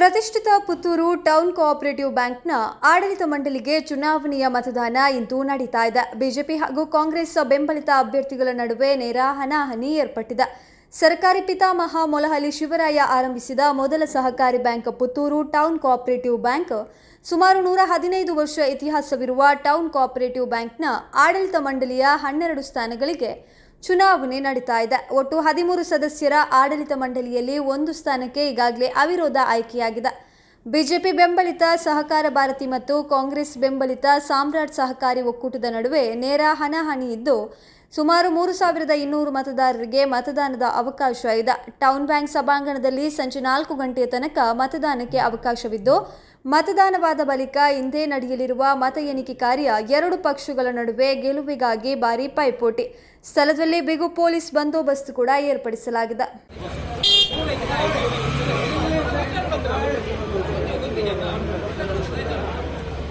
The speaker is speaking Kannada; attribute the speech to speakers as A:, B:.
A: ಪ್ರತಿಷ್ಠಿತ ಪುತ್ತೂರು ಟೌನ್ ಕೋಆಪರೇಟಿವ್ ಬ್ಯಾಂಕ್ನ ಆಡಳಿತ ಮಂಡಳಿಗೆ ಚುನಾವಣೆಯ ಮತದಾನ ಇಂದು ನಡೀತಾ ಇದೆ. ಬಿಜೆಪಿ ಹಾಗೂ ಕಾಂಗ್ರೆಸ್ ಬೆಂಬಲಿತ ಅಭ್ಯರ್ಥಿಗಳ ನಡುವೆ ನೇರ ಹಣಾಹಣಿ ಏರ್ಪಟ್ಟಿದೆ. ಸರ್ಕಾರಿ ಪಿತಾಮಹ ಮೊಲಹಳ್ಳಿ ಶಿವರಾಯ ಆರಂಭಿಸಿದ ಮೊದಲ ಸಹಕಾರಿ bank Puttur town cooperative bank. ಸುಮಾರು ನೂರ ಹದಿನೈದು ವರ್ಷ ಇತಿಹಾಸವಿರುವ ಟೌನ್ ಕೋಆಪರೇಟಿವ್ ಬ್ಯಾಂಕ್ನ ಆಡಳಿತ ಮಂಡಳಿಯ ಹನ್ನೆರಡು ಸ್ಥಾನಗಳಿಗೆ ಚುನಾವಣೆ ನಡೀತಾ ಇದೆ. ಒಟ್ಟು ಹದಿಮೂರು ಸದಸ್ಯರ ಆಡಳಿತ ಮಂಡಳಿಯಲ್ಲಿ ಒಂದು ಸ್ಥಾನಕ್ಕೆ ಈಗಾಗಲೇ ಅವಿರೋಧ ಆಯ್ಕೆಯಾಗಿದೆ. ಬಿಜೆಪಿ ಬೆಂಬಲಿತ ಸಹಕಾರ ಭಾರತಿ ಮತ್ತು ಕಾಂಗ್ರೆಸ್ ಬೆಂಬಲಿತ ಸಾಮ್ರಾಟ್ ಸಹಕಾರಿ ಒಕ್ಕೂಟದ ನಡುವೆ ನೇರ ಹಣಾಹಣಿ ಇದ್ದು, ಸುಮಾರು ಮೂರು ಸಾವಿರದ ಇನ್ನೂರು ಮತದಾರರಿಗೆ ಮತದಾನದ ಅವಕಾಶ ಇದೆ. ಟೌನ್ ಬ್ಯಾಂಕ್ ಸಭಾಂಗಣದಲ್ಲಿ ಸಂಜೆ ನಾಲ್ಕು ಗಂಟೆಯ ತನಕ ಮತದಾನಕ್ಕೆ ಅವಕಾಶವಿದ್ದು, ಮತದಾನವಾದ ಬಳಿಕ ಇಂದೇ ನಡೆಯಲಿರುವ ಮತ ಎಣಿಕೆ ಕಾರ್ಯ ಎರಡು ಪಕ್ಷಗಳ ನಡುವೆ ಗೆಲುವಿಗಾಗಿ ಭಾರಿ ಪೈಪೋಟಿ. ಸ್ಥಳದಲ್ಲಿ ಬಿಗು ಪೊಲೀಸ್ ಬಂದೋಬಸ್ತ್ ಕೂಡ ಏರ್ಪಡಿಸಲಾಗಿದೆ.